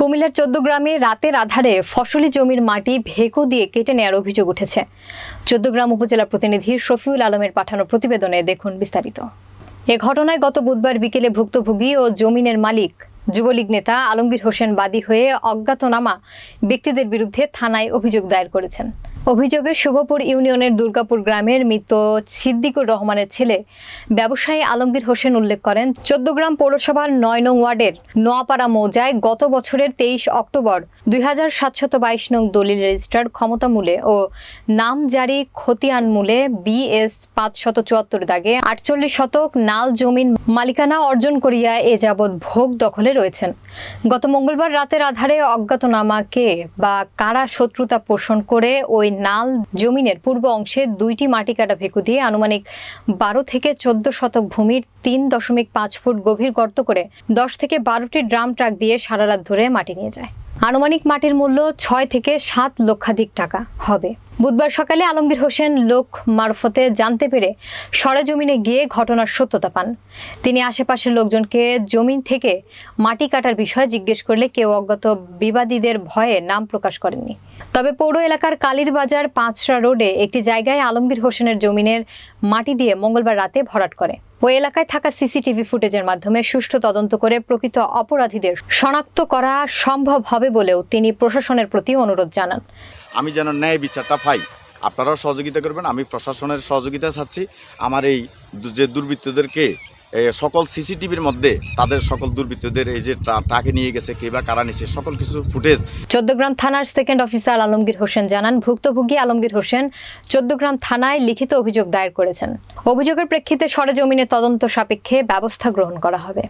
কুমিল্লার চোদ্দ গ্রামে রাতের আধারে ফসলি জমির মাটি ভেকো দিয়ে কেটে নেওয়ার অভিযোগ উঠেছে। চোদ্দগ্রাম উপজেলা প্রতিনিধি শফিউল আলমের পাঠানো প্রতিবেদনে দেখুন বিস্তারিত। এ ঘটনায় গত বুধবার বিকেলে ভুক্তভোগী ও জমিনের মালিক, যুবলীগ নেতা আলমগীর হোসেন বাদী হয়ে অজ্ঞাতনামা ব্যক্তিদের বিরুদ্ধে থানায় অভিযোগ দায়ের করেছেন। অভিযোগে শুভপুর ইউনিয়নের দুর্গাপুর গ্রামের মৃত সিদ্দিকুর রহমানের ছেলে ব্যবসায়ী আলমগীর হোসেন উল্লেখ করেন, চোদ্দগ্রাম পৌরসভার নয় নং ওয়ার্ডের নোয়াপাড়া মৌজায় গত বছরের তেইশ অক্টোবর দুই হাজার সাতশত বাইশ নং দলিল রেজিস্টার্ড ক্ষমতামূলে ও নাম জারি খতিয়ান মূলে বিএস পাঁচশত চুয়াত্তর দাগে আটচল্লিশ শতক নাল জমিন মালিকানা অর্জন করিয়া এ যাবৎ ভোগ দখলে রয়েছেন। গত মঙ্গলবার রাতের আধারে অজ্ঞাতনামাকে বা কারা শত্রুতা পোষণ করে ওই নাল জমিনের পূর্ব অংশে দুইটি মাটি কাটা ভেকু দিয়ে আনুমানিক বারো থেকে চোদ্দ শতক ভূমির তিন দশমিক পাঁচ ফুট গভীর গর্ত করে দশ থেকে বারোটি ড্রাম ট্রাক দিয়ে সারা রাত ধরে মাটি নিয়ে যায়। আনুমানিক মাটির মূল্য ছয় থেকে সাত লক্ষাধিক টাকা হবে। বুধবার সকালে আলমগীর হোসেন লোক মারফতে জানতে পেরে সরেজমিনে গিয়ে ঘটনার সত্যতা পান। তিনি আশেপাশের লোকজনকে জমিন থেকে মাটি কাটার বিষয়ে জিজ্ঞেস করলে কেউ অজ্ঞাত বিবাদীদের ভয়ে নাম প্রকাশ করেননি। তবে পৌর এলাকার কালীর বাজার পাঁচরা রোডে একটি জায়গায় আলমগীর হোসেনের জমিনের মাটি দিয়ে মঙ্গলবার রাতে ভরাট করে। ওই এলাকায় থাকা সিসিটিভি ফুটেজের মাধ্যমে সুষ্ঠু তদন্ত করে প্রকৃত অপরাধীদের শনাক্ত করা সম্ভব হবে বলেও তিনি প্রশাসনের প্রতি অনুরোধ জানান। আমি যেন ন্যায় বিচারটা পাই, আপনারাও সহযোগিতা করবেন, আমি প্রশাসনের সহযোগিতা চাচ্ছি। আমার এই যে দুর্বৃত্তদেরকে সকল সিসিটিভির মধ্যে তাদের সকল দুর্বৃত্তদের এই যে ট্রা- ট্রাকে নিয়ে গেছে, কে বা কারা নিছে, সকল কিছু ফুটেজ। চোদ্দগ্রাম থানার সেকেন্ড অফিসার আলমগীর হোসেন জানান, ভুক্তভোগী আলমগীর হোসেন চোদ্দগ্রাম থানায় লিখিত অভিযোগ দায়ের করেছেন। অভিযোগের প্রেক্ষিতে সরেজমিনে তদন্ত সাপেক্ষে ব্যবস্থা গ্রহণ করা হবে।